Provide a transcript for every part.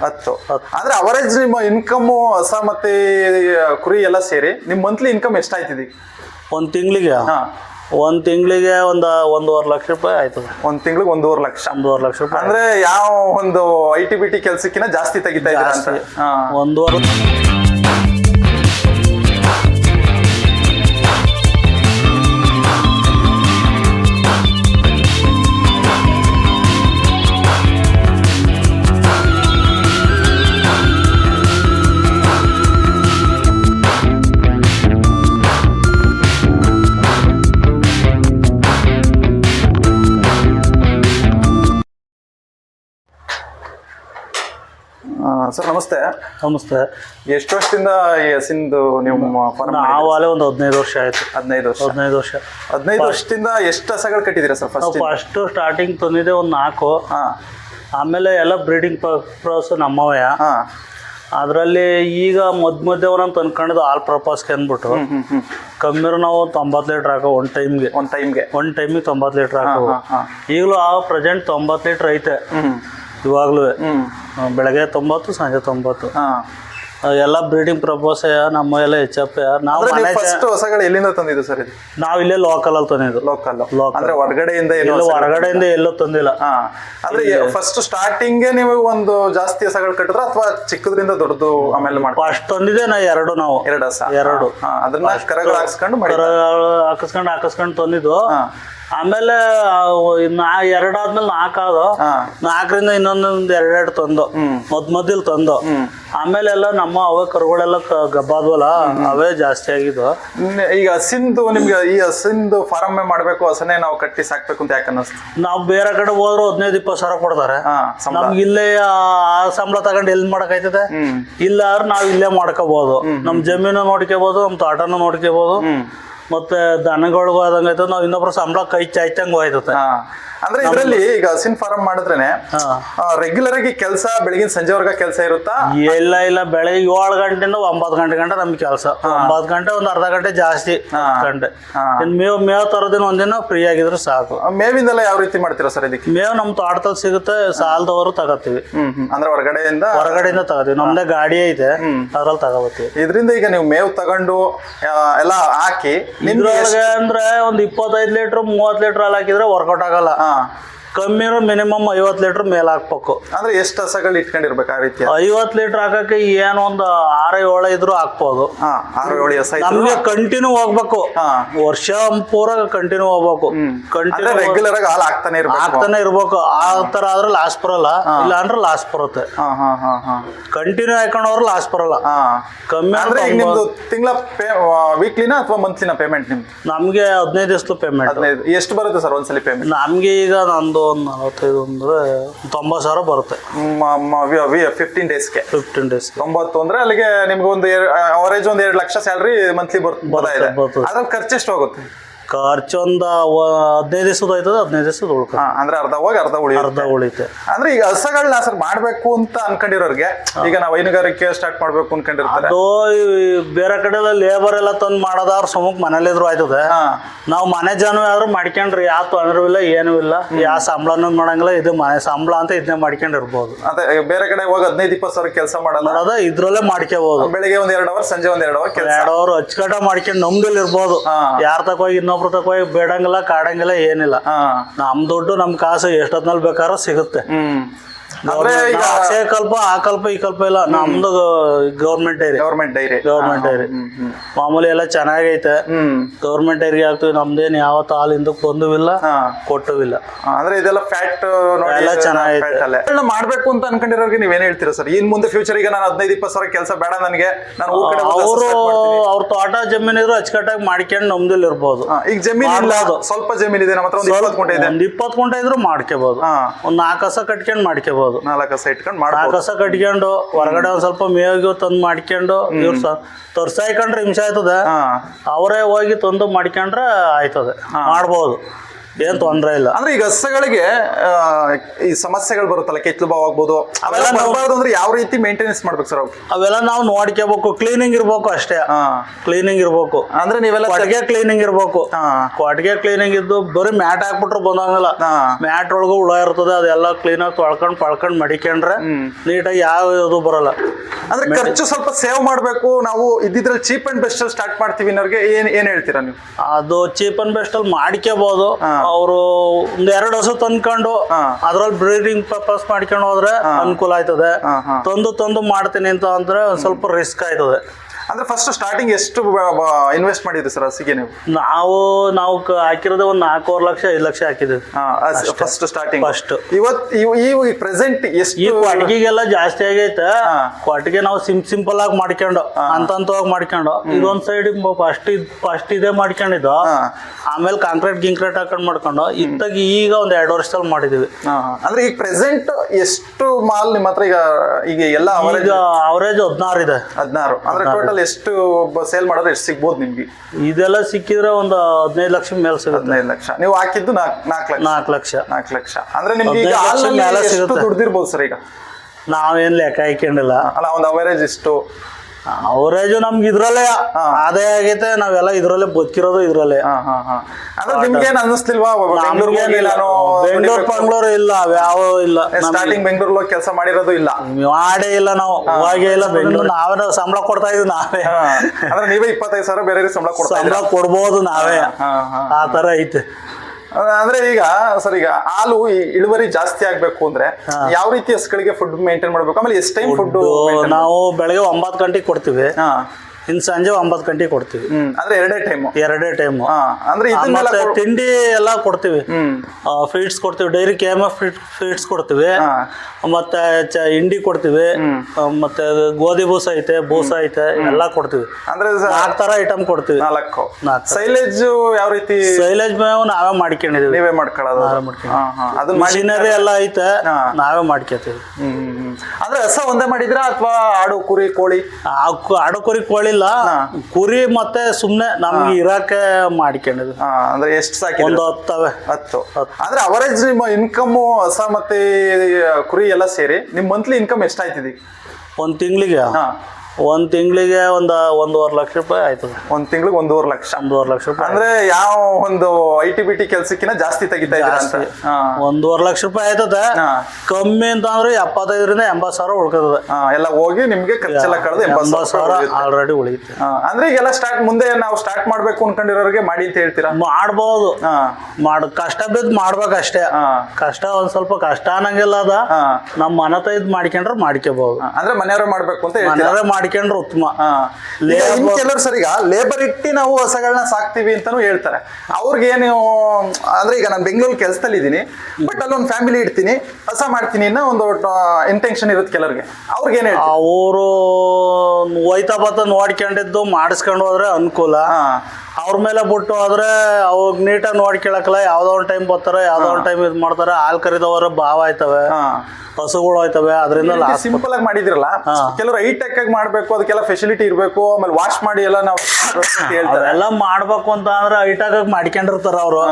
ಹತ್ತು ಅಂದ್ರೆ ಅವರೇಜ್ ನಿಮ್ಮ ಇನ್ಕಮ್ ಹೊಸ ಮತ್ತೆ ಕುರಿ ಎಲ್ಲ ಸೇರಿ ನಿಮ್ ಮಂತ್ಲಿ ಇನ್ಕಮ್ ಎಷ್ಟಾಯ್ತಿದೆ ಒಂದು ತಿಂಗಳಿಗೆ? ಹಾ. ಒಂದು ತಿಂಗಳಿಗೆ ಒಂದು ಒಂದೂವರೆ ಲಕ್ಷ ರೂಪಾಯಿ ಆಯ್ತು. ಒಂದ್ ತಿಂಗಳಿಗೆ ಒಂದೂವರೆ ಲಕ್ಷ. ಒಂದೂವರೆ ಲಕ್ಷ ರೂಪಾಯಿ ಅಂದ್ರೆ ಯಾವ ಒಂದು ಐ ಟಿ ಬಿ ಟಿ ಕೆಲ್ಸಕ್ಕಿಂತ ಜಾಸ್ತಿ ತೆಗಿತಾ ಇದ್ದಾರೆ. ಒಂದೂವರೆ ನಮಸ್ತೆ ಎಷ್ಟು ವರ್ಷದಿಂದ ಈ ಹಸಿಂದು ನಿಮ್ಮ ಫಾರ್ಮ್ ನಾವು ಅಲ್ಲೇ ಒಂದು ಹದಿನೈದು ವರ್ಷ ಆಯ್ತು. ಹದಿನೈದು ವರ್ಷ. ಹದಿನೈದು ವರ್ಷ. ಹದಿನೈದು ವರ್ಷದಿಂದ ಎಷ್ಟು ಹಸಗಳು ಕಟ್ಟಿದ್ದೀರಾ ಸರ್ ನಾವು ಫಸ್ಟ್ ಫಸ್ಟು ಸ್ಟಾರ್ಟಿಂಗ್ ತಂದಿದ್ದೆ ಒಂದು ನಾಲ್ಕು. ಹಾ. ಆಮೇಲೆ ಎಲ್ಲ ಬ್ರೀಡಿಂಗ್ ಪ್ರಾಸ ನಮ್ಮವೇ. ಹಾ. ಅದರಲ್ಲಿ ಈಗ ಮಧ್ಯ ಮಧ್ಯೆ ಒಂದೊಂದು ತಂದ್ಕೊಂಡಿದ್ದು ಆಲ್ ಪ್ರಪಸ್ಗೆ ಅಂದ್ಬಿಟ್ಟು. ಕಮ್ಮಿ ಹ್ಮ್ ಹ್ಮ್. ಕಮ್ಮಿರು ನಾವು ತೊಂಬತ್ತು ಲೀಟ್ರ್ ಹಾಕೋ ಒಂದು ಟೈಮ್ಗೆ. ಒಂದ್ ಟೈಮ್ಗೆ. ಒಂದು ಟೈಮಿಗೆ ತೊಂಬತ್ತು ಲೀಟ್ರ್ ಹಾಕೋ ಹಾ ಹಾ. ಈಗಲೂ ಆ ಪ್ರೆಸೆಂಟ್ ತೊಂಬತ್ತು ಲೀಟ್ರ್ ಐತೆ. ಹ್ಮ್. ಇವಾಗಲೂ ಬೆಳಗ್ಗೆ ತೊಂಬತ್ತು ಸಂಜೆ ತೊಂಬತ್ತು. ಎಲ್ಲ ಬ್ರೀಡಿಂಗ್ ಪ್ರಪೋಸ್ ನಮ್ಮ ಎಲ್ಲ ಎಚ್ ಎಫ್ ನಾವು ಫಸ್ಟ್ ಹಸಗಳು ಎಲ್ಲಿಂದ ತಂದಿದ್ದು ಸರ್ ಇದು? ನಾವು ಇಲ್ಲೇ ಲೋಕಲ್ ಅಲ್ಲಿ ತಂದಿದ್ದು. ಲೋಕಲ್. ಅಂದ್ರೆ ಹೊರಗಡೆಯಿಂದ ಎಲ್ಲ ಹೊರಗಡೆಯಿಂದ ಎಲ್ಲೂ ತಂದಿಲ್ಲ. ಅಂದ್ರೆ ಫಸ್ಟ್ ಸ್ಟಾರ್ಟಿಂಗ್ ನೀವು ಒಂದು ಜಾಸ್ತಿ ಹೊಸಗಳು ಕಟ್ಟಿದ್ರ ಅಥವಾ ಚಿಕ್ಕದ್ರಿಂದ ದೊಡ್ಡದು ಆಮೇಲೆ ಮಾಡ್ತಾರೆ? ಫಸ್ಟ್ ತಂದಿದೆ ನಾ ಎರಡು ನಾವು. ಎರಡು ಎರಡು. ಅದನ್ನ ಕರಗಳು ಹಾಕ್ಸ್ಕೊಂಡು ಮಾಡಿ ಹಾಕಸ್ಕೊಂಡು ಹಾಕಿಸ್ಕೊಂಡು ತಂದಿದ್ದು. ಆಮೇಲೆ ನಾ ಎರಡಾದ್ಮೇಲೆ ನಾಲ್ಕು ಹಾ. ನಾಲ್ಕರಿಂದ ಇನ್ನೊಂದೊಂದು ಎರಡೆರಡು ತಂದು. ಮದ್ ಮದ್ದಿಲ್ ತಂದು. ಹ್ಮ್. ಆಮೇಲೆ ಎಲ್ಲ ನಮ್ಮ ಅವೇ ಕರುಗಳೆಲ್ಲ ಗಬ್ಬಾದ್ವಲ್ಲ ಅವೇ ಜಾಸ್ತಿ ಆಗಿದ್ವು ಈಗ ಹಸಿಂದು ನಿಮ್ಗೆ ಈ ಹಸಿಂದು ಫಾರಮ್ ಮಾಡ್ಬೇಕು ಹಸನೇ ನಾವು ಕಟ್ಟಿ ಸಾಕ್ಬೇಕು ಅಂತ ಯಾಕೆ ಅನ್ನಿಸ್ತು? ನಾವು ಬೇರೆ ಕಡೆ ಹೋದ್ರು ಹದಿನೈದು ಇಪ್ಪತ್ತು ಸಾವಿರ ಕೊಡ್ತಾರೆ. ನಮ್ಗೆ ಇಲ್ಲೇ ಆ ಸಂಬಳ ತಗೊಂಡು ಎಲ್ಲಿ ಮಾಡಕೈತದೆ ಇಲ್ಲ ನಾವ್ ನಾವು ಇಲ್ಲೇ ಮಾಡ್ಕೋಬಹುದು ನಮ್ ಜಮೀನು ನೋಡ್ಕೋಬಹುದು ನಮ್ ತೋಟನ ನೋಡ್ಕೋಬಹುದು ಮತ್ತೆ ದನಗಳಿಗೂ ಆದಂಗೈತೆ ನಾವು ಇನ್ನೊಬ್ರು ಸಂಬಳ ಕೈ ಚಾಯ್ತಂಗ್ ಹೋಯ್ತದೆ. ಅಂದ್ರೆ ಇದರಲ್ಲಿ ಈಗ ಸಿನ್ ಫಾರಂ ಮಾಡಿದ್ರೇನೆ ರೆಗ್ಯುಲರ್ ಆಗಿ ಕೆಲಸ ಬೆಳಗಿನ ಸಂಜೆವರೆಗ ಕೆಲಸ ಇರುತ್ತಾ? ಇಲ್ಲ ಇಲ್ಲ ಬೆಳಗ್ಗೆ ಏಳು ಗಂಟೆಯಿಂದ ಒಂಬತ್ತು ಗಂಟೆ ಗಂಟೆ ನಮ್ಗೆ ಕೆಲಸ. ಒಂಬತ್ತು ಗಂಟೆ ಒಂದು ಅರ್ಧ ಗಂಟೆ ಜಾಸ್ತಿ ಗಂಟೆ. ಮೇವು ಮೇವು ತರೋದಿನ ಒಂದಿನ ಫ್ರೀ ಆಗಿದ್ರೆ ಸಾಕು. ಮೇವಿಂದೆಲ್ಲ ಯಾವ ರೀತಿ ಮಾಡ್ತೀರಾ ಸರ್ ಇದಕ್ಕೆ? ಮೇವು ನಮ್ಮ ತೋಟದಲ್ಲಿ ಸಿಗುತ್ತೆ ಸಾಲದವರು ತಗೋತೀವಿ. ಅಂದ್ರೆ ಹೊರಗಡೆಯಿಂದ? ಹೊರಗಡೆಯಿಂದ ತಗೋತೀವಿ. ನಮ್ದೇ ಗಾಡಿ ಇದೆ ಅದ್ರಲ್ಲಿ ತಗೋತೀವಿ ಇದರಿಂದ ಈಗ ನೀವು ಮೇವು ತಗೊಂಡು ಎಲ್ಲಾ ಹಾಕಿ ನಿಮ್ದು ಇದ್ರೊಳಗೆ ಅಂದ್ರೆ ಒಂದ್ ಇಪ್ಪತ್ತೈದು ಲೀಟರ್ ಮೂವತ್ ಲೀಟರ್ ಅಲ್ಲಿ ಹಾಕಿದ್ರೆ ವರ್ಕೌಟ್ ಆಗಲ್ಲ. ಹಾ ಕಮ್ಮಿ ಮಿನಿಮಮ್ ಐವತ್ತು ಲೀಟ್ರ್ ಮೇಲೆ ಹಾಕ್ಬೇಕು. ಅಂದ್ರೆ ಎಷ್ಟು ಹಸಗಳು ಇಟ್ಕೊಂಡಿರ್ಬೇಕು ಆ ರೀತಿ? ಐವತ್ತು ಲೀಟ್ರ್ ಹಾಕಕ್ಕೆ ಏನು ಒಂದು ಆರು ಏಳು ಇದ್ರು ಹಾಕ್ಬೋದು. ಹಾ ಆರು ಏಳು ಹಸ ಇದ್ರು ನಮ್ಗೆ ಕಂಟಿನ್ಯೂ ಹೋಗ್ಬೇಕು. ಹಾ. ವರ್ಷ ಪೂರ ಕಂಟಿನ್ಯೂ ಹೋಗ್ಬೇಕು. ಅಂದ್ರೆ ಕಂಟಿನ್ಯೂ ರೆಗ್ಯುಲರ್ ಆಗಿ ಹಾಲು ಹಾಕ್ತಾನೆ ಇರ್ಬೇಕು. ಆಗ್ತಾನೆ ಇರ್ಬೇಕು. ಆ ತರ ಆದ್ರೆ ಲಾಸ್ ಬರಲ್ಲ. ಇಲ್ಲ ಅಂದ್ರೆ ಲಾಸ್ ಬರುತ್ತೆ. ಹಾ ಹಾ ಹಾ ಹಾ. ಕಂಟಿನ್ಯೂ ಹಾಕೊಂಡವ್ರು ಲಾಸ್ ಬರಲ್ಲ. ಹಾ. ಕಮ್ಮಿ ಅಂದ್ರೆ ಈಗ ನಿಮ್ದು ತಿಂಗಳ ವೀಕ್ಲಿನ ಅಥವಾ ಮಂತ್ಲಿನ ಪೇಮೆಂಟ್ ನಿಮ್ದು? ನಮ್ಗೆ ಹದಿನೈದು ದಿವಸ ಪೇಮೆಂಟ್ ಹದಿನೈದು. ಎಷ್ಟು ಬರುತ್ತೆ ಸರ್ ಒಂದ್ಸಲಿ ಪೇಮೆಂಟ್ ನಮ್ಗೆ ಈಗ ನಂದು ಒಂದು ನಲವತ್ತೈದು ಅಂದ್ರೆ ತೊಂಬತ್ತು ಸಾವಿರ ಬರುತ್ತೆ. ಫಿಫ್ಟೀನ್ ಡೇಸ್ಗೆ ಫಿಫ್ಟೀನ್ ಡೇಸ್ ತೊಂಬತ್ತು ಅಂದ್ರೆ ಅಲ್ಲಿಗೆ ನಿಮ್ಗೆ ಒಂದು ಅವರೇಜ್ ಒಂದು ಎರಡು ಲಕ್ಷ ಸ್ಯಾಲ್ರಿ ಮಂತ್ಲಿ ಬರ್ತಾ ಇದೆ. ಅದ್ರಲ್ಲಿ ಖರ್ಚು ಎಷ್ಟು ಹೋಗುತ್ತೆ? ಖರ್ಚು ಒಂದು ಹದಿನೈದು ದಿವಸದ ಆಯ್ತದ ಹದಿನೈದು ದಿವಸದ ಉಳ್ಕ. ಹಾ, ಅಂದ್ರೆ ಅರ್ಧ ಹೋಗಿ ಅರ್ಧ ಉಳಿ ಅರ್ಧ ಉಳಿತೆ ಅಂದ್ರೆ ಈಗ ಹಸಗಳನ್ನ ಸರ್ ಮಾಡ್ಬೇಕು ಅಂತ ಅನ್ಕೊಂಡಿರೋರ್ಗೆ ಈಗ ನಾವು ಹೈನುಗಾರಿಕೆ ಸ್ಟಾರ್ಟ್ ಮಾಡ್ಬೇಕು ಅನ್ಕೊಂಡಿರ್ತಾರೆ. ಅದು ಈ ಬೇರೆ ಕಡೆ ಲೇಬರ್ ಎಲ್ಲ ತಂದು ಮಾಡೋದಾದ್ರೆ ಸುಮಕ್ ಮನೇಲಿದ್ರು ಆಯ್ತದೆ. ಹಾ. ನಾವು ಮನೆ ಜನ ಆದ್ರೂ ಮಾಡ್ಕೊಂಡ್ರಿ ಯಾವ ತೊಂದ್ರೆ ಇಲ್ಲ ಏನೂ ಇಲ್ಲ ಯಾವ ಸಂಬಳನೂ ಮಾಡಂಗಿಲ್ಲ ಇದು ಮನೆ ಸಂಬಳ ಅಂತ ಇದನ್ನೇ ಮಾಡ್ಕೊಂಡಿರ್ಬೋದು. ಅದೇ ಈಗ ಬೇರೆ ಕಡೆ ಹೋಗಿ ಹದಿನೈದು ಇಪ್ಪತ್ತು ಸಾವಿರ ಕೆಲಸ ಮಾಡಲ್ಲ? ಅದ ಇದ್ರಲ್ಲೇ ಮಾಡ್ಕೋಬಹುದು ಬೆಳಿಗ್ಗೆ ಒಂದ್ ಎರಡು ಅವರ್ ಸಂಜೆ ಒಂದ್ ಎರಡು ಅವರ್ ಕೆಲಸ. ಎರಡು ಅವರ್ ಅಚ್ಚುಕಟ್ಟ ಮಾಡ್ಕೊಂಡು ನಮ್ದಲ್ಲಿ ಇರ್ಬೋದು ಹಾ. ಯಾರ ತಕ ಹೋಗಿ ಇನ್ನೊಬ್ರ ತಕ ಹೋಗಿ ಬೇಡಂಗಿಲ್ಲ ಕಾಡಂಗಿಲ್ಲ ಏನಿಲ್ಲ. ಹಾ. ನಮ್ ದುಡ್ಡು ನಮ್ ಕಾಸು ಎಷ್ಟೊತ್ನಲ್ಲಿ ಬೇಕಾದ್ರೂ ಸಿಗುತ್ತೆ. ಅಕ್ಷಯ ಕಲ್ಪ ಆ ಕಲ್ಪ ಈ ಕಲ್ಪ ಇಲ್ಲ ನಮ್ದು government dairy government dairy government dairy ಮಾಮೂಲಿ ಎಲ್ಲ ಚೆನ್ನಾಗೈತೆ. ಗವರ್ಮೆಂಟ್ ಗೌರ್ಮೆಂಟ್ ಆಗ್ತದೆ ನಮ್ದೇನು ಯಾವತ್ತು ಹಾಲು ಹಿಂದಕ್ಕೆ ಬಂದುವಿಲ್ಲ ಕೊಟ್ಟುವಿಲ್ಲ. ಅಂದ್ರೆ ಇದೆಲ್ಲ ಫ್ಯಾಟ್ ಎಲ್ಲ ಚೆನ್ನಾಗೈತೆ. ಮಾಡ್ಬೇಕು ಅಂತ ಅನ್ಕೊಂಡಿರೋರ್ಗೆ ನೀವೇನ್ ಹೇಳ್ತೀರಾ ಸರ್? ಇನ್ ಮುಂದೆ ಫ್ಯೂಚರ್ ಈಗ ನಾನು ಹದಿನೈದು ಇಪ್ಪತ್ತು ಸಾವಿರ ಕೆಲಸ ಬೇಡ ನನಗೆ. ನಾನು ಅವರು. ಅವ್ರ ತೋಟ ಜಮೀನ್ ಇದ್ರು ಅಚ್ಚುಕಟ್ಟಾಗಿ ಮಾಡ್ಕೊಂಡು ನಮ್ದಲ್ಲಿ ಇರ್ಬೋದು. ಈಗ ಜಮೀನ್ ಇಲ್ಲ. ಸ್ವಲ್ಪ ಜಮೀನ್ ಇದೆ ನಮ್ಮ ಹತ್ರ ಒಂದು ಇಪ್ಪತ್ತು ಗುಂಟೆ ಇದೆ. ಒಂದ್ ಇಪ್ಪತ್ತು ಗುಂಟೆ ಇದ್ರು ಮಾಡ್ಕೋಬಹುದು ಒಂದ್ ನಾಲ್ಕು ಕಸ ಕಟ್ಕೊಂಡು ಮಾಡ್ಕೋಬಹುದು ನಾಲ್ಕು ಕಸ ಇಟ್ಕೊಂಡು ನಾಲ್ಕು ಮಾಡ್ಬೋದು ಕಸ ಕಟ್ಕೊಂಡು ಹೊರಗಡೆ ಒಂದ್ ಸ್ವಲ್ಪ ಮೇವಿಗೆ ತಂದು ಮಾಡ್ಕೊಂಡು ಇವ್ರು ಸ ತರ್ಸಾಯ್ಕೊಂಡ್ರೆ ಹಿಂಸೆ ಆಯ್ತದೆ? ಹಾ. ಅವರೇ ಹೋಗಿ ತಂದು ಮಾಡ್ಕೊಂಡ್ರೆ ಆಯ್ತದೆ. ಮಾಡ್ಬೋದು. ಏನ್ ತೊಂದ್ರೆ ಇಲ್ಲ. ಅಂದ್ರೆ ಈಗ ಹಸುಗಳಿಗೆ ಈ ಸಮಸ್ಯೆಗಳು ಬರುತ್ತಲ್ಲ ಕೆಚ್ಚಲು ಬಾವ್ ಆಗ್ಬೋದು ಅವೆಲ್ಲ ಬರಬಾರ್ದು ಅಂದ್ರೆ ಯಾವ ರೀತಿ ಮೇಂಟೆನೆನ್ಸ್ ಮಾಡ್ಬೇಕು ಸರ್ ಅವೆಲ್ಲ ನಾವು ನೋಡ್ಕೋಬೇಕು ಕ್ಲೀನಿಂಗ್ ಇರ್ಬೇಕು ಅಷ್ಟೇ. ಹಾ. ಕ್ಲೀನಿಂಗ್ ಇರ್ಬೇಕು. ಅಂದ್ರೆ ನೀವೆಲ್ಲ ಕೊಟ್ಟಿಗೆ ಕ್ಲೀನಿಂಗ್ ಇರ್ಬೇಕು. ಹಾ. ಕೊಟ್ಟಿಗೆ ಕ್ಲೀನಿಂಗ್ ಇದ್ದು ಬರೀ ಮ್ಯಾಟ್ ಹಾಕ್ಬಿಟ್ರೆ ಬಂದಂಗಿಲ್ಲ. ಹಾ. ಮ್ಯಾಟ್ ಒಳಗೂ ಹುಳ ಇರ್ತದೆ ಅದೆಲ್ಲ ಕ್ಲೀನಾಗಿ ತೊಳ್ಕೊಂಡ್ ಪಳ್ಕೊಂಡ್ ಮಡಿಕೊಂಡ್ರೆ ನೀಟಾಗಿ ಯಾವ ಇದು ಬರಲ್ಲ. ಅಂದ್ರೆ ಖರ್ಚು ಸ್ವಲ್ಪ ಸೇವ್ ಮಾಡ್ಬೇಕು ನಾವು ಇದ್ದಿದ್ರಲ್ಲಿ ಚೀಪ್ ಅಂಡ್ ಬೆಸ್ಟ್ ಸ್ಟಾರ್ಟ್ ಮಾಡ್ತೀವಿ ಅನ್ನೋರಿಗೆ ಏನ್ ಏನ್ ಹೇಳ್ತೀರಾ ನೀವು? ಅದು ಚೀಪ್ ಅಂಡ್ ಬೆಸ್ಟ್ ಅಲ್ಲಿ ಮಾಡ್ಕೋಬಹುದು. ಅವರು ಒಂದ್ ಎರಡು ವರ್ಷ ತಂದ್ಕೊಂಡು. ಅದ್ರಲ್ಲಿ ಬ್ರೀಡಿಂಗ್ ಪರ್ಪಸ್ ಮಾಡ್ಕೊಂಡು ಹೋದ್ರೆ ಅನುಕೂಲ ಆಯ್ತದೆ. ತಂದು ತಂದು ಮಾಡ್ತೀನಿ ಅಂತ ಅಂದ್ರೆ ಒಂದ್ ಸ್ವಲ್ಪ ರಿಸ್ಕ್ ಆಯ್ತದೆ ಅಂದ್ರೆ ಫಸ್ಟ್ ಸ್ಟಾರ್ಟಿಂಗ್ ಎಷ್ಟು ಇನ್ವೆಸ್ಟ್ ಮಾಡಿದ್ರಿ ಸರ್ ಹಸಿಗೆ ನೀವು? ನಾವು ನಾವು ಕ- ಹಾಕಿರೋದೇ ಒಂದು ನಾಲ್ಕೂವರೆ ಲಕ್ಷ ಐದು ಲಕ್ಷ ಹಾಕಿದ್ವಿ ಫಸ್ಟ್ ಸ್ಟಾರ್ಟಿಂಗ್ ಫಸ್ಟ್ ಇವತ್ತು ಇವ್- ಈ ಪ್ರೆಸೆಂಟ್ ಈ ಎಷ್ಟು? ಕೊಟ್ಟಿಗೆಗೆಲ್ಲ ಜಾಸ್ತಿ ಆಗೈತೆ. ಹಾ. ಕೊಟ್ಟಿಗೆ ನಾವು ಸಿಂ ಸಿಂಪಲ್ ಆಗಿ ಮಾಡ್ಕೊಂಡು ಅಂತಂತವಾಗಿ ಮಾಡ್ಕೊಂಡು ಇದೊಂದ್ ಸೈಡ್ ಫಸ್ಟ್ ಫಸ್ಟ್ ಇದೇ ಮಾಡ್ಕೊಂಡಿದ್ದು. ಹಾ. ಆಮೇಲೆ ಕಾಂಕ್ರೀಟ್ ಗಿಂಕ್ರೀಟ್ ಹಾಕೊಂಡು ಮಾಡ್ಕೊಂಡು ಇತ್ತಾಗ ಈಗ ಒಂದ್ ಎರಡು ವರ್ಷದಲ್ಲಿ ಮಾಡಿದೀವಿ ಹಾ, ಹಾ. ಅಂದ್ರೆ ಈಗ ಪ್ರೆಸೆಂಟ್ ಎಷ್ಟು ಮಾಲ್ ನಿಮ್ಮ ಹತ್ರ ಈಗ ಈಗ ಎಲ್ಲ ಅವರೇಜ್ ಈಗ ಅವರೇಜ್? ಹದಿನಾರು ಇದೆ. ಹದಿನಾರು. ಅಂದ್ರೆ ಟೋಟಲ್ ಎಷ್ಟು ಸೇಲ್ ಮಾಡಿದ್ರೆ ಎಷ್ಟು ಸಿಗ್ಬೋದು ನಿಮ್ಗೆ? ಇದೆಲ್ಲ ಸಿಕ್ಕಿದ್ರೆ ಒಂದು ಹದಿನೈದು ಲಕ್ಷ ಮೇಲೆ ಸಿಗುತ್ತೆ. ಹದಿನೈದು ಲಕ್ಷ. ನೀವು ಹಾಕಿದ್ದು ನಾಲ್ಕು ನಾಲ್ಕು ಲಕ್ಷ. ನಾಲ್ಕು ಲಕ್ಷ. ನಾಲ್ಕು ಲಕ್ಷ. ಅಂದ್ರೆ ನಿಮ್ಗೆ ಈಗ ಹದಿನೈದು ಲಕ್ಷ ಹಾಲಲ್ಲಿ ಮೇಲೆ ಎಷ್ಟು ಸಿಗುತ್ತೆ. ದುಡ್ದಿರ್ಬೋದು ಸರ್ ಈಗ? ನಾವೇನ್ ಲೆಕ್ಕ ಹಾಕೊಂಡಿಲ್ಲ. ಅಲ್ಲ ಒಂದು ಅವರೇಜ್ ಎಷ್ಟು ಅವರೇಜು ನಮ್ಗೆ ಇದ್ರಲ್ಲೇ ಅದೇ ಆಗೈತೆ ನಾವೆಲ್ಲ ಇದ್ರಲ್ಲೇ ಬದುಕಿರೋದು ಇದ್ರಲ್ಲೇ. ಅಂದ್ರೆ ನಿಮ್ಗೆ ಏನ್ ಅನ್ನಿಸ್ತಿಲ್ವಾ ಬೆಂಗಳೂರು ಬೆಂಗಳೂರು ಇಲ್ಲ ಯಾವ ಇಲ್ಲ ಸ್ಟಾರ್ಟಿಂಗ್ ಬೆಂಗಳೂರಲ್ಲಿ ಕೆಲಸ ಮಾಡಿರೋದು ಇಲ್ಲ. ಮಾಡೇ ಇಲ್ಲ ನಾವು ಹೋಗೇ ಇಲ್ಲ ಬೆಂಗಳೂರು ನಾವೇ ಸಂಬಳ ಕೊಡ್ತಾ ಇದ್ವಿ ನಾವೇ. ಅಂದ್ರೆ ನೀವೇ ಇಪ್ಪತ್ತೈದು ಸಾವಿರ ಬೇರೆ ಸಂಬಳ ಕೊಡ್ತಾ ಸಂಬಳ ಕೊಡ್ಬೋದು ನಾವೇ. ಆ ತರ ಐತೆ. ಅಂದ್ರೆ ಈಗ ಸರ್ ಈಗ ಹಾಲು ಇಳುವರಿ ಜಾಸ್ತಿ ಆಗ್ಬೇಕು ಅಂದ್ರೆ ಯಾವ ರೀತಿ ಹಸುಗಳಿಗೆ ಫುಡ್ ಮೇಂಟೈನ್ ಮಾಡ್ಬೇಕು? ಆಮೇಲೆ ಎಷ್ಟು ಟೈಮ್ ಫುಡ್ ನಾವು ಬೆಳಗ್ಗೆ ಒಂಬತ್ತು ಗಂಟೆಗೆ ಕೊಡ್ತೀವಿ. ಹಾ. ಇನ್ ಸಂಜೆ ಒಂಬತ್ತು ಗಂಟೆಗೆ ಕೊಡ್ತೀವಿ. ಅಂದ್ರೆ ಎರಡೇ ಟೈಮ್. ಎರಡೇ ಟೈಮ್. ಅಂದ್ರೆ ಮತ್ತೆ ತಿಂಡಿ ಎಲ್ಲ ಕೊಡ್ತೀವಿ. ಫೀಡ್ಸ್ ಕೊಡ್ತೀವಿ. Dairy K M F feeds ಕೊಡ್ತೀವಿ. ಮತ್ತೆ ಹಿಂಡಿ ಕೊಡ್ತೀವಿ. ಮತ್ತೆ ಅದು ಗೋಧಿ ಬೂಸ ಐತೆ ಬೂಸ ಐತೆ ಎಲ್ಲ ಕೊಡ್ತೀವಿ. ಅಂದ್ರೆ ನಾಲ್ಕು ತರ ಐಟಮ್ ಕೊಡ್ತೀವಿ. ನಾಲ್ಕು. ನಾಲ್ಕು. ಸೈಲೇಜ್ ಯಾವ ರೀತಿ ಸೈಲೇಜ್ ಮೇವು ನಾವೇ ಮಾಡ್ಕೊಂಡಿದೀವಿ ನೀವೇ ಮಾಡ್ಕೊಳ್ಳೋದು. ನಾವೇ ಮಾಡ್ಕೊಳ್ಳೋದು. ಹಾ, ಹಾ. ಅದನ್ನ ಮಾಡಿ ಮಿಷಿನರಿ ಎಲ್ಲ ಐತೆ. ನಾವೇ ಮಾಡ್ಕೊತೀವಿ. ಅಂದ್ರೆ ಹಸ ಒಂದೇ ಮಾಡಿದ್ರಾ ಅಥವಾ ಆಡು ಕುರಿ ಕೋಳಿ? ಆಡು ಕುರಿ ಕೋಳಿ ಇಲ್ಲ. ಕುರಿ ಮತ್ತೆ ಸುಮ್ನೆ ನಮ್ಗೆ ಇರಾಕೆ ಮಾಡ್ಕೊಂಡಿದ್ವಿ ಅಂದ್ರೆ ಎಷ್ಟು ಸಾಕಿ ಒಂದು ಹತ್ತವೆ. ಹತ್ತು. ಅಂದ್ರೆ ಅವರೇಜ್ ನಿಮ್ಮ ಇನ್ಕಮ್ ಹಸ ಮತ್ತೆ ಕುರಿ ಎಲ್ಲ ಸೇರಿ ನಿಮ್ ಮಂತ್ಲಿ ಇನ್ಕಮ್ ಎಷ್ಟಾಯ್ತಿದೀಗ ಒಂದ್ ತಿಂಗಳಿಗೆ? ಹಾ. ಒಂದ್ ತಿಂಗಳಿಗೆ ಒಂದ್ ಒಂದೂವರೆ ಲಕ್ಷ ರೂಪಾಯಿ ಆಯ್ತದ ಒಂದ್ ತಿಂಗಳಿಗೆ ಒಂದೂವರೆ ಲಕ್ಷ. ಒಂದೂವರೆ ಲಕ್ಷ ರೂಪಾಯಿ ಅಂದ್ರೆ ಯಾವ ಒಂದು ಐ ಟಿ ಬಿ ಟಿ ಕೆಲ್ಸಕ್ಕಿಂತ ಜಾಸ್ತಿ ತೆಗಿತಾ ಇದ್ದೀರಾ ಅಂತ. ಹಾ. ಒಂದೂವರೆ ಲಕ್ಷ ರೂಪಾಯಿ ಆಯ್ತದ. ಹಾ. ಕಮ್ಮಿ ಅಂತ ಅಂದ್ರೆ ಎಪ್ಪತ್ತೈದರಿಂದ ಎಂಬತ್ ಸಾವಿರ ಉಳ್ಕತದ. ಹಾ, ಎಲ್ಲ ಹೋಗಿ ನಿಮ್ಗೆ ಖರ್ಚೆಲ್ಲ ಕಳೆದು ಎಂಬತ್ತು ಎಂಬತ್ತು ಸಾವಿರ ಆಲ್ರೆಡಿ ಉಳಿಯುತ್ತೆ. ಅಂದ್ರೆ ಈಗೆಲ್ಲ ಸ್ಟಾರ್ಟ್ ಮುಂದೆ ನಾವು ಸ್ಟಾರ್ಟ್ ಮಾಡ್ಬೇಕು ಅನ್ಕೊಂಡಿರೋರಿಗೆ ಮಾಡಿ ಅಂತ ಹೇಳ್ತೀರಾ? ಮಾಡ್ಬೋದು. ಹಾ. ಮಾಡ್ ಕಷ್ಟ ಬಿದ್ದು ಮಾಡ್ಬೇಕಷ್ಟೇ. ಹಾ. ಕಷ್ಟ ಒಂದ್ ಸ್ವಲ್ಪ ಕಷ್ಟ ಅನ್ನಂಗಿಲ್ಲ ಅದ. ಹಾ. ನಮ್ಮ ಮನತ ಇದ್ ಮಾಡ್ಕೊಂಡ್ರೆ ಮಾಡ್ಕೋಬಹುದು ಅಂದ್ರೆ ಮನೆಯವ್ರೆ ಮಾಡ್ಬೇಕು ಅಂತ ಹೇಳ್ತೀರಾ? ಮನೆಯವರೇ ಮಾಡ್ಕೊಂಡ್ರೆ ಉತ್ತಮ. ಕೆಲವರು ಸರ್ ಈಗ ಲೇಬರ್ ಇಟ್ಟು ನಾವು ಹೊಸಗಳನ್ನ ಸಾಕ್ತಿವಿ ಅಂತಾನು ಹೇಳ್ತಾರೆ. ಅವ್ರಿಗೆ ಏನು ಅಂದ್ರೆ ಈಗ ನಾನು ಬೆಂಗಳೂರು ಕೆಲಸದಲ್ಲಿ ಇದ್ದೀನಿ ಬಟ್ ಅಲ್ಲೊಂದು ಫ್ಯಾಮಿಲಿ ಇಡ್ತೀನಿ ಹೊಸ ಮಾಡ್ತೀನಿ ಅನ್ನೋ ಒಂದು ಇಂಟೆನ್ಷನ್ ಇರುತ್ತೆ ಕೆಲವ್ರಿಗೆ. ಅವ್ರಿಗೆ ಏನ್ ಹೇಳ್ತೀವಿ ಅವರು ಹೋಯ್ತಾ ಬತ್ತ ನೋಡ್ಕೊಂಡಿದ್ದು ಮಾಡಿಸ್ಕೊಂಡು ಹೋದ್ರೆ ಅನುಕೂಲ. ಅವ್ರ ಮೇಲೆ ಬಿಟ್ಟು ಆದ್ರೆ ಅವಾಗ ನೀಟಾಗಿ ನೋಡ್ಕೊಳಕಲ್ಲ ಯಾವ್ದೋ ಒಂದು ಟೈಮ್ ಬರ್ತಾರೆ ಯಾವ್ದೋ ಒಂದು ಟೈಮ್ ಇದು ಮಾಡ್ತಾರೆ ಹಾಲು ಕರಿದವರ ಭಾವ ಆಯ್ತವೆ. ಹಸುಗಳು ಹೋಯ್ತವೆ ಅದರಿಂದ ಸಿಂಪಲ್ ಆಗಿ ಮಾಡಿದಿರಲ್ಲ ಕೆಲವರು ಹೈಟೆಕ್ ಆಗಿ ಮಾಡ್ಬೇಕು ಅದಕ್ಕೆಲ್ಲ ಫೆಸಿಲಿಟಿ ಇರಬೇಕು ಆಮೇಲೆ ವಾಶ್ ಮಾಡಿ ಎಲ್ಲ ನಾವು ಅಂತ ಮಾಡಬೇಕು ಅಂತ ಅಂದ್ರೆ ಐಟಾಗ ಮಾಡ್ಕೊಂಡಿರ್ತಾರ ಅವರು.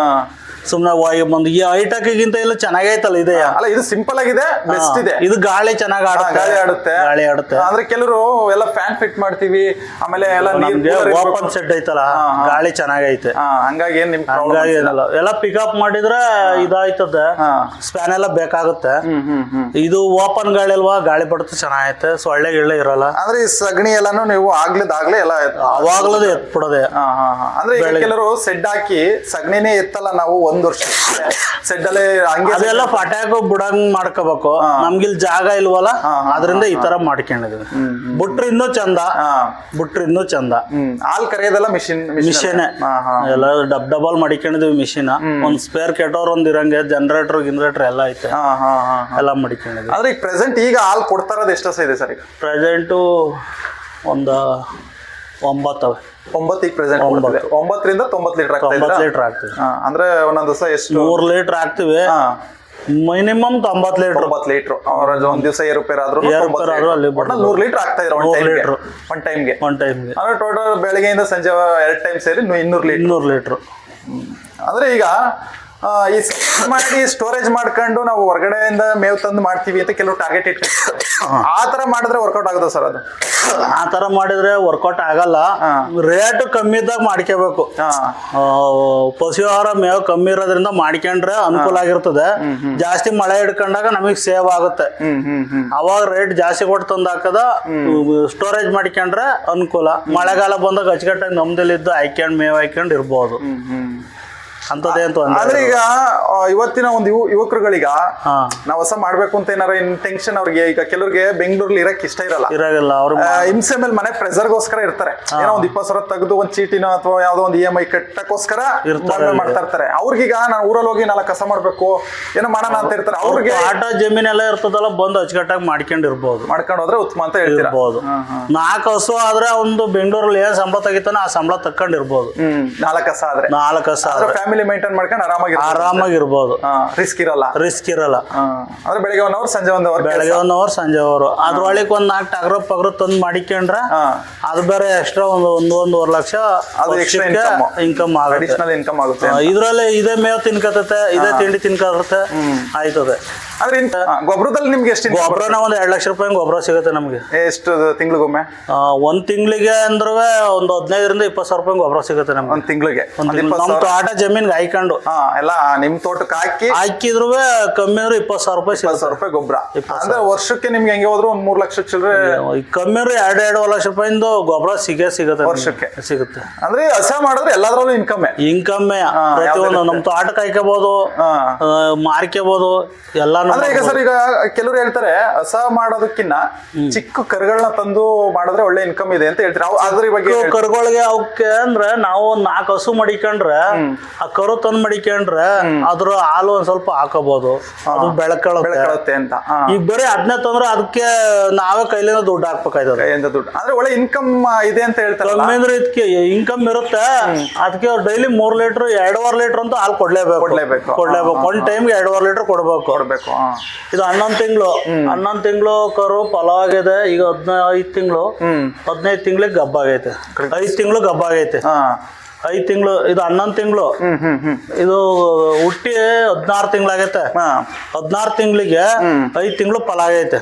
ಸುಮ್ನೆ ವಾಯು ಬಂದು ಈ ಐಟಕ್ಕಿಂತ ಎಲ್ಲ ಚೆನ್ನಾಗೈತಲ್ಲ ಇದೆ. ಅಲ್ಲ ಇದು ಸಿಂಪಲ್ ಆಗಿದೆ ಬೆಸ್ಟ್ ಇದೆ. ಇದು ಗಾಳಿ ಚೆನ್ನಾಗಿ ಆಡುತ್ತೆ. ಗಾಳಿ ಆಡುತ್ತೆ. ಗಾಳಿ ಆಡುತ್ತೆ. ಅಂದ್ರೆ ಕೆಲವರು ಎಲ್ಲ ಫ್ಯಾನ್ ಫಿಟ್ ಮಾಡ್ತೀವಿ ಆಮೇಲೆ ಎಲ್ಲ ನಮ್ಗೆ ಓಪನ್ ಸೆಟ್ ಐತಲ್ಲ. ಗಾಳಿ ಚೆನ್ನಾಗೈತೆ. ಹಂಗಾಗಿ ಏನ್ ನಿಮ್ ಹಂಗಾಗಿ ಏನಲ್ಲ. ಎಲ್ಲ ಪಿಕಪ್ ಮಾಡಿದ್ರೆ ಇದಾಯ್ತದ. ಸ್ಪ್ಯಾನ್ ಎಲ್ಲ ಬೇಕಾಗುತ್ತೆ. ಇದು ಓಪನ್ ಗಾಳಿ ಅಲ್ವಾ ಗಾಳಿ ಬಡತು ಚೆನ್ನಾಗೈತೆ. ಸೊಳ್ಳೆ ಗಿಳ್ಳೆ ಇರಲ್ಲ. ಅಂದ್ರೆ ಈ ಸಗಣಿ ಎಲ್ಲಾನು ನೀವು ಆಗ್ಲದಾಗ್ಲೇ ಎಲ್ಲ ಅವಾಗ್ಲದೇ ಎತ್ಬಿಡೋದೆ. ಅಂದ್ರೆ ಕೆಲವರು ಸೆಡ್ ಹಾಕಿ ಸಗಣಿನೇ ಎತ್ತಲ್ಲ ನಾವು ಒಂದ್ ವರ್ಷ. ಸೆಡ್ ಅಲ್ಲೇ ಹಂಗೆ ಅದೆಲ್ಲ ಪಟಾಕು ಬಿಡಂಗ್ ಮಾಡ್ಕೋಬೇಕು. ನಮ್ಗಿಲ್ ಜಾಗ ಇಲ್ವಲ್ಲ? ಅದರಿಂದ ಈ ತರ ಮಾಡ್ಕೊಂಡಿದ್ವಿ ಬುಟ್ರ ಇನ್ನೂ ಚಂದ. ಬುಟ್ರ ಇನ್ನೂ ಚಂದ. ಹಾಲ್ ಕರೆಯೋದೆಲ್ಲ ಮಿಷಿನ್ ಮಿಷಿನ್ ಎಲ್ಲ ಡಬ್ ಡಬಲ್ ಮಾಡಿಕೊಂಡಿದ್ವಿ ಮಿಷಿನ್. ಒಂದ್ ಸ್ಪೇರ್ ಕೆಟೋರ್ ಒಂದ್ ಇರಂಗೆ ಜನರೇಟರ್ ಜನರೇಟರ್ ಎಲ್ಲ ಐತೆ. ಎಲ್ಲ ಮಡಿಕೊಂಡಿದ್ವಿ ಆದ್ರೆ ಈಗ ಪ್ರೆಸೆಂಟ್ ಈಗ ಹಾಲ್ ಕೊಡ್ತಾರದ್ ಎಷ್ಟು ಇದೆ ಸರ್ ಈಗ? ಪ್ರೆಸೆಂಟು ಒಂದು ಒಂಬತ್ತವೆ. ಒಂಬತ್ತು ಈಗ ಪ್ರೆಸೆಂಟ್ ಒಂಬತ್ತು. ಒಂಬತ್ತರಿಂದ ತೊಂಬತ್ತು ಲೀಟರ್ ತೊಂಬತ್ತು ಲೀಟರ್ ಹಾಕ್ತಿವಿ ಅಂದ್ರೆ ಒಂದೊಂದು ದಿವಸ ಎಷ್ಟು? ಮೂರು ಲೀಟರ್ ಆಗ್ತೀವಿ. ಮಿನಿಮಮ್ ತೊಂಬತ್ತು ಲೀಟರ್. ತೊಂಬತ್ತು ಲೀಟರ್. ಅವರ ಒಂದ್ ದಿವಸ ಏರುಪೇರ್ ಆದ್ರೂ ನೂರು ಲೀಟರ್. ಆಗ್ತಾ ಇದ್ರೆ ಒಂದು ಲೀಟ್ರು. ಒಂದ್ ಟೈಮ್ಗೆ ಒನ್ ಟೈಮ್ಗೆ ಅಂದ್ರೆ ಟೋಟಲ್ ಬೆಳಗ್ಗೆಯಿಂದ ಸಂಜೆ ಎರಡು ಟೈಮ್ ಸೇರಿ ಇನ್ನೂರು ಲೀಟರ್. ಇನ್ನೂರು ಲೀಟರ್. ಅಂದ್ರೆ ಈಗ ಈ ಮಾಡಿ ಸ್ಟೋರೇಜ್ ಮಾಡ್ಕೊಂಡು ನಾವು ಹೊರಗಡೆಯಿಂದ ಮೇವು ತಂದು ಮಾಡ್ತೀವಿ ಅಂತ ಕೆಲವು ಟಾರ್ಗೆಟ್ ಇಟ್ಕೊಂಡು ಆ ತರ ಮಾಡಿದ್ರೆ ವರ್ಕೌಟ್ ಆಗುತ್ತಾ ಸರ್ ಅದು? ಆ ತರ ಮಾಡಿದ್ರೆ ವರ್ಕೌಟ್ ಆಗಲ್ಲ. ರೇಟ್ ಕಮ್ಮಿ ಇದ್ದಾಗ ಮಾಡ್ಕೋಬೇಕು ಪಶು ಆಹಾರ ಮೇವು ಕಮ್ಮಿ ಇರೋದ್ರಿಂದ ಮಾಡ್ಕೊಂಡ್ರೆ ಅನುಕೂಲ ಆಗಿರ್ತದೆ. ಜಾಸ್ತಿ ಮಳೆ ಹಿಡ್ಕೊಂಡಾಗ ನಮಗೆ ಸೇವ್ ಆಗುತ್ತೆ. ಅವಾಗ ರೇಟ್ ಜಾಸ್ತಿ ಕೊಟ್ಟು ತಂದು ಹಾಕದ ಸ್ಟೋರೇಜ್ ಮಾಡ್ಕೊಂಡ್ರೆ ಅನುಕೂಲ. ಮಳೆಗಾಲ ಬಂದಾಗ ಅಚ್ಚುಕಟ್ಟಾಗಿ ನಮ್ದಲ್ಲಿದ್ದು ಹಾಕ್ಯಂಡ್ ಮೇವು ಹಾಕ್ಯಂಡ್ ಇರ್ಬೋದು. ಆದ್ರೆ ಈಗ ಇವತ್ತಿನ ಒಂದು ಯುವ ಯುವಕರುಗಳೀಗ ನಾವು ಹೊಸ ಮಾಡ್ಬೇಕು ಅಂತ ಏನಾರ ಇಂಟೆನ್ಷನ್ ಅವ್ರಿಗೆ ಈಗ ಕೆಲವ್ರಿಗೆ ಬೆಂಗಳೂರಲ್ಲಿ ಇರಕ್ ಇಷ್ಟ ಇರಲ್ಲ. ಇರಲ್ಲ ಅವ್ರ ಹಿಂಸೆ ಮೇಲೆ ಮನೆ ಪ್ರೆಸರ್ಗೋಸ್ಕರ ಇರ್ತಾರೆ. ಏನೋ ಒಂದ್ ಇಪ್ಪತ್ತು ಸಾವಿರ ತೆಗೆದು ಒಂದ್ ಚೀಟಿನೋ ಅಥವಾ ಯಾವ್ದೋ ಒಂದು ಇ ಎಂ ಐ ಕಟ್ಟಕ್ಕೋಸ್ಕರ ಮಾಡ್ತಾ ಇರ್ತಾರೆ. ಅವ್ರಿಗೀಗ ನಾನು ಊರಲ್ಲಿ ಹೋಗಿ ನಾಲ್ಕು ಕಸ ಮಾಡ್ಬೇಕು ಏನೋ ಮಾಡೋಣ ಅಂತ ಇರ್ತಾರೆ. ಅವ್ರಿಗೆ ಆಟ ಜಮೀನೆಲ್ಲ ಇರ್ತದಲ್ಲ ಬಂದು ಅಚ್ಚುಕಟ್ಟಾಗಿ ಮಾಡ್ಕೊಂಡಿರ್ಬೋದು. ಮಾಡ್ಕೊಂಡು ಹೋದ್ರೆ ಉತ್ತಮ ಅಂತ ಹೇಳ್ತಿರ್ಬೋದು ನಾಲ್ಕು ಹಸು ಆದ್ರೆ ಒಂದು ಬೆಂಗಳೂರಲ್ಲಿ ಏನ್ ಸಂಬಳ ತೆಗಿತಾನೆ ಆ ಸಂಬಳ ತಕ್ಕೊಂಡಿರ್ಬೋದು. ನಾಲ್ಕು ಕಸ ಆದ್ರೆ. ನಾಲ್ಕು ಹಸು ಆದ್ರೆ ಆದ್ರೆ. ಫ್ಯಾಮಿಲಿ ಮೇಂಟೈನ್ ಮಾಡ್ಕೊಂಡು ಆರಾಮಾಗಿ ಆರಾಮಾಗಿರ್ಬೋದು ರಿಸ್ಕ್ ಇರಲ್ಲ. ರಿಸ್ಕ್ ಇರಲ್ಲ. ಅಂದ್ರೆ ಬೆಳಿಗ್ಗೆ ಒನ್ ಅವರ್ ಸಂಜೆ ಒಂದ್ ಅವರ್ ಬೆಳಗ್ಗೆ ಒನ್ ಅವರ್ ಸಂಜೆ ಅವರು ಅದ್ರೊಳಗೆ ಒಂದ್ ನಾಲ್ಕು ಟಗ್ರ ಪಗ್ರ ತಂದು ಮಾಡಿಕೊಂಡ್ರ ಅದು ಬೇರೆ ಎಕ್ಸ್ಟ್ರಾ ಒಂದು ಒಂದು ಒಂದೂವರೆ ಲಕ್ಷ ಅದು ಇನ್ಕಮ್ ಆಗುತ್ತೆ. ಅಡಿಷನಲ್ ಇನ್ಕಮ್ ಆಗುತ್ತೆ ಇದ್ರಲ್ಲೇ ಇದ್ರಲ್ಲಿ ಇದೇ ಮೇವ್ ತಿನ್ಕತತೆ ಇದೇ ತಿಂಡಿ ತಿನ್ಕತ್ತೆ ಆಯ್ತದೆ. ಅಂದ್ರೆ ಹಾ, ಗೊಬ್ಬರದಲ್ಲಿ ನಿಮ್ಗೆ ಎಷ್ಟು ಗೊಬ್ಬರ ಗೊಬ್ಬರನ ಒಂದ್ ಎರಡು ಲಕ್ಷ ರೂಪಾಯಿ ಗೊಬ್ಬರ ಸಿಗುತ್ತೆ ನಮಗೆ. ಎಷ್ಟು ತಿಂಗಳಿಗೊಮ್ಮೆ? ಆ, ಒಂದ್ ತಿಂಗಳಿಗೆ ಅಂದ್ರೆ ಒಂದು ಹದಿನೈದರಿಂದ ಇಪ್ಪತ್ತು ಸಾವಿರ ರೂಪಾಯಿ ಗೊಬ್ಬರ ಸಿಗುತ್ತೆ ನಮ್ಗೆ. ಒಂದ್ ತಿಂಗಳಿಗೆ? ಒಂದ್ ಒಂದ್ ನಮ್ ತೋಟ ಜಮೀನ್ಗೆ ಹಾಯ್ಕೊಂಡು. ಹಾ ಎಲ್ಲ ನಿಮ್ ತೋಟಕ್ಕೆ ಹಾಕಿ ಹಾಕಿದ್ರು ಕಮ್ಮಿ ಅಂದ್ರೆ ಇಪ್ಪತ್ತು ಸಾವಿರ ರೂಪಾಯಿ ಇಪ್ಪತ್ತು ಸಿಗುತ್ತೆ. ಸಾವಿರ ರೂಪಾಯಿ ಗೊಬ್ಬರ ಅಂದ್ರೆ ವರ್ಷಕ್ಕೆ ನಿಮ್ಗೆ ಹೆಂಗೆ ಹೋದ್ರು ಒಂದ್ ಮೂರ್ ಲಕ್ಷ ಚಿಲ್ಲರೆ ಈ ಕಮ್ಮಿ ಅಂದ್ರೆ ಎರಡು ಎರಡು ಲಕ್ಷ ರೂಪಾಯಿಂದ ಗೊಬ್ಬರ ಸಿಗೇ ಸಿಗುತ್ತೆ ನಮ್ಗೆ. ವರ್ಷಕ್ಕೆ. ಸಿಗುತ್ತೆ. ಅಂದ್ರೆ ಹಸ ಮಾಡಿದ್ರೆ ಎಲ್ಲಾದ್ರಲ್ಲೂ ಇನ್ಕಮ್ ಇನ್ಕಮ್ ಪ್ರತಿಯೊಂದು ಯಾವ್ದು ನಮ್ ತೋಟ ಕಾಯ್ಕೋಬಹುದು ಹಾ. ಮಾರ್ಕೋಬಹುದು ಎಲ್ಲಾನು ಅಂದ್ರೆ ಈಗ ಸರ್ ಈಗ ಕೆಲವರು ಹೇಳ್ತಾರೆ ಹೊಸ ಮಾಡೋದಕ್ಕಿನ್ನ ಚಿಕ್ಕ ಕರುಗಳನ್ನ ತಂದು ಮಾಡಿದ್ರೆ ಒಳ್ಳೆ ಇನ್ಕಮ್ ಇದೆ ಅಂತ ಹೇಳ್ತಾರೆ? ಅದ್ರ ಬಗ್ಗೆ ಕರುಗಳಿಗೆ ಅವಕ್ಕೆ ಅಂದ್ರೆ ನಾವು ಒಂದ್ ನಾಲ್ಕು ಹಸು ಮಡಿಕೊಂಡ್ರೆ ಆ ಕರು ತಂದ್ ಮಡಿಕೊಂಡ್ರೆ ಅದ್ರ ಹಾಲು ಒಂದ್ ಸ್ವಲ್ಪ ಹಾಕೋಬಹುದು ಅದು ಬೆಳಕಳುತ್ತೆ. ಅಂತ. ಈಗ ಬರೀ ಅದನ್ನೇ ತಂದ್ರೆ ಅದಕ್ಕೆ ನಾವೇ ಕೈಲಿಂದ ದುಡ್ಡು ಹಾಕ್ಬೇಕಾಯ್ತದೆ. ದುಡ್ಡು. ಅಂದ್ರೆ ಒಳ್ಳೆ ಇನ್ಕಮ್ ಇದೆ ಅಂತ ಹೇಳ್ತಾರೆ ಅಂದ್ರೆ ಇದಕ್ಕೆ ಇನ್ಕಮ್ ಇರುತ್ತೆ. ಅದಕ್ಕೆ ಡೈಲಿ ಮೂರ್ ಲೀಟರ್ ಎರಡೂವರೆ ಲೀಟರ್ ಅಂತ ಹಾಲು ಕೊಡ್ಲೇಬೇಕು. ಕೊಡ್ಲೇಬೇಕು. ಕೊಡ್ಲೇಬೇಕು. ಒಂದ್ ಟೈಮ್ಗೆ ಎರಡೂವರೆ ಲೀಟರ್ ಕೊಡ್ಬೇಕು. ಕೊಡ್ಬೇಕು. ಇದು ಹನ್ನೊಂದು ತಿಂಗಳು. ಹನ್ನೊಂದು ತಿಂಗಳು ಕರು ಫಲವಾಗಿದೆ ಈಗ ಹದಿನೈದು ತಿಂಗಳು. ಹದಿನೈದು ತಿಂಗಳಿಗೆ ಗಬ್ಬ ಆಗೈತೆ ಐದು ತಿಂಗಳು ಗಬ್ಬ ಆಗೈತೆ ಹಾ. ಐದು ತಿಂಗಳು ಇದು ಹನ್ನೊಂದು ತಿಂಗಳು. ಇದು ಹುಟ್ಟಿ ಹದಿನಾರು ತಿಂಗಳಾಗೈತೆ. ಹಾ. ಹದಿನಾರು ತಿಂಗಳಿಗೆ ಐದು ತಿಂಗಳು ಫಲ ಆಗೈತೆ.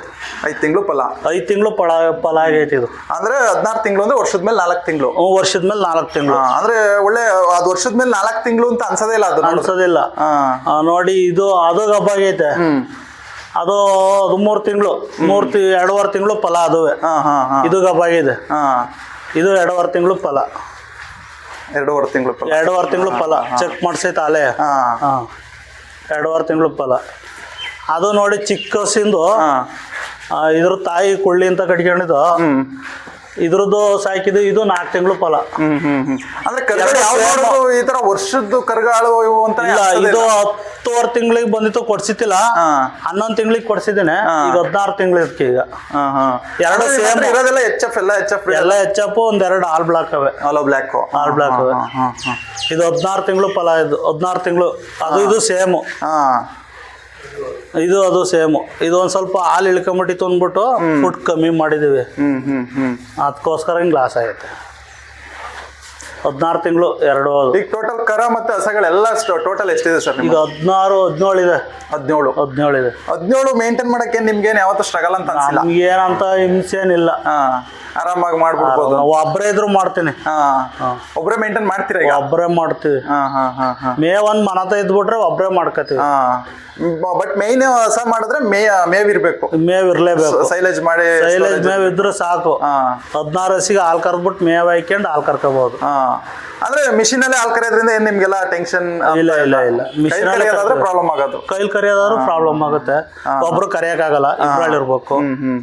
ಐದ್ ತಿಂಗಳು ಫಲ. ಐದು ತಿಂಗಳು ಫಲ ಫಲ ಆಗೈತೆ ಇದು. ಅಂದ್ರೆ ಹದಿನಾರು ತಿಂಗಳು ಅಂದ್ರೆ ವರ್ಷದ ಮೇಲೆ ನಾಲ್ಕು ತಿಂಗಳು. ವರ್ಷದ ಮೇಲೆ ನಾಲ್ಕು ತಿಂಗಳು. ಅಂದ್ರೆ ಒಳ್ಳೆ ಅದ್ ವರ್ಷದ ಮೇಲೆ ನಾಲ್ಕು ತಿಂಗಳು ಅಂತ ಅನ್ಸೋದೇ ಇಲ್ಲ ಅದು. ಅನ್ಸೋದಿಲ್ಲ. ಹಾ. ನೋಡಿ ಇದು ಅದು ಹಬ್ಬ ಆಗೈತೆ. ಅದು ಅದು ಮೂರು ತಿಂಗಳು. ಮೂರು ತಿ ಎರಡೂವರೆ ತಿಂಗಳು ಫಲ ಅದುವೆ. ಹಾ ಹಾ ಹಾ. ಇದು ಹಬ್ಬ ಆಗಿದೆ. ಹಾ. ಇದು ಎರಡೂವರೆ ತಿಂಗಳು ಫಲ. ಎರಡೂವರೆ ತಿಂಗಳು ಫಲ. ಎರಡೂವರೆ ತಿಂಗಳು ಫಲ. ಚೆಕ್ ಮಾಡಿಸೈತೆ ಅಲೆ ಹಾ. ಎರಡೂವರೆ ತಿಂಗಳು ಫಲ. ಅದು ನೋಡಿ ಚಿಕ್ಕ ಹಸಿಂದು ಇದ್ರ ತಾಯಿ ಕೊಳ್ಳಿ ಅಂತ ಕಟ್ಕೊಂಡಿದ್ದು. ಇದ್ರದ್ದು ಸಾಕಿದ್ದು ಇದು ನಾಲ್ಕು ತಿಂಗಳು ಫಲ. ಹ್ಮ್ ಹ್ಮ್ ಹ್ಮ್. ಅಂದ್ರೆ ಈ ತರ ವರ್ಷದ್ದು ಕರ್ಗಾಳು ಇವು ಅಂತ ಇದು ಹತ್ತುವರೆ ತಿಂಗಳಿಗೆ ಬಂದಿತ್ತು ಕೊಡ್ಸಿತ್ತಿಲ್ಲ. ಹನ್ನೊಂದು ತಿಂಗಳಿಗೆ ಕೊಡ್ಸಿದ್ದೇನೆ. ಈಗ ಹದಿನಾರು ತಿಂಗಳು ಇರ್ತಿ ಈಗ. ಹಾ ಹಾ. ಎರಡು ಸೇಮ್. ಇರೋದೆಲ್ಲ ಎಚ್ ಎಫ್ ಎಲ್ಲ ಎಚ್ ಎಫ್ ಎಲ್ಲ ಹೆಚ್ಚಪ್ಪು ಒಂದೆರಡು ಆಲ್ ಬ್ಲಾಕ್ ಅವೆ. ಆಲೋ ಬ್ಲಾಕ್ ಆಲ್ ಬ್ಲಾಕ್ ಅವೆ. ಇದು ಹದಿನಾರು ತಿಂಗಳು ಫಲ ಇದು ಹದಿನಾರು ತಿಂಗಳು. ಅದು ಇದು ಸೇಮು. ಹಾ. ಇದು ಅದು ಸೇಮ್. ಇದು ಒಂದ್ ಸ್ವಲ್ಪ ಹಾಲು ಇಳ್ಕೊಂಬಿಟ್ಟಿತ್ತು ಅಂದ್ಬಿಟ್ಟು ಫುಡ್ ಕಮ್ಮಿ ಹ್ಮ್ ಅದಕ್ಕೋಸ್ಕರ ಹಿಂಗ್ ಲಾಸ್ ಆಗೈತೆ. ಹದಿನಾರು ತಿಂಗಳು ಎರಡು ಈಗ ಟೋಟಲ್ ಕರ ಮತ್ತೆ ಹಸಗಳೆಲ್ಲ ಟೋಟಲ್ ಎಷ್ಟಿದೆ ಸರ್ ಈಗ ಹದಿನಾರು ಹದಿನೇಳು ಇದೆ. ಹದಿನೇಳು. ಹದಿನೇಳು ಇದೆ. ಹದಿನೇಳು ಮೇಂಟೈನ್ ಮಾಡಕ್ಕೆ ನಿಮ್ಗೇನು ಯಾವತ್ತೂ ಸ್ಟ್ರಗಲ್ ಅಂತ ನಮ್ಗೆ ಏನಂತ ಹಿಂಸೆ ಏನಿಲ್ಲ ಹಾ. ಆರಾಮಾಗಿ ಮಾಡ್ಬಿಡ್ಬೋದು. ನಾವು ಒಬ್ಬರೇ ಇದ್ರು ಮಾಡ್ತೀನಿ. ಹಾ. ಒಬ್ರೇ ಮೇಂಟೈನ್ ಮಾಡ್ತೀರಾ ಈಗ? ಒಬ್ಬರೇ ಮಾಡ್ತೀವಿ. ಹಾ ಹಾ ಹಾ ಹಾ. ಮೇ ಒಂದ್ ಮನತ ಇದ್ಬಿಟ್ರೆ ಒಬ್ಬರೇ ಮಾಡ್ಕೋತೀವಿ ಹಾ. ಬಟ್ ಮೇನ್ ಹೊಸ ಮಾಡಿದ್ರೆ ಮೇ ಮೇವ್ ಇರ್ಬೇಕು. ಮೇವ್ ಇರ್ಲೇಬೇಕು. ಸೈಲೇಜ್ ಮಾಡಿ ಸೈಲೇಜ್ ಮೇವ್ ಇದ್ರೆ ಸಾಕು. ಹಾ. ಹದಿನಾರು ಹಸಿಗೆ ಹಾಲ್ ಕರ್ದ್ಬಿಟ್ಟು ಮೇವ್ ಹಾಕೊಂಡು ಹಾಲ್ ಕರ್ಕೋಬಹುದು ಹಾ. ಅಂದ್ರೆ ಮಿಷಿನ್ ಅಲ್ಲೇ ಹಾಲ್ ಕರೆಯೋದ್ರಿಂದ ಏನ್ ನಿಮ್ಗೆಲ್ಲ ಟೆನ್ಷನ್ ಇಲ್ಲ ಇಲ್ಲ ಇಲ್ಲ? ಮಿಷಿನ್ ಪ್ರಾಬ್ಲಮ್ ಆಗೋದು. ಕೈಲಿ ಕರೆಯೋದಾದ್ರೂ ಪ್ರಾಬ್ಲಮ್ ಆಗುತ್ತೆ. ಒಬ್ರು ಕರೆಯಕ್ಕಾಗಲ್ಲ ಇರ್ಬೇಕು. ಹ್ಮ್ ಹ್ಮ್ ಹ್ಮ್.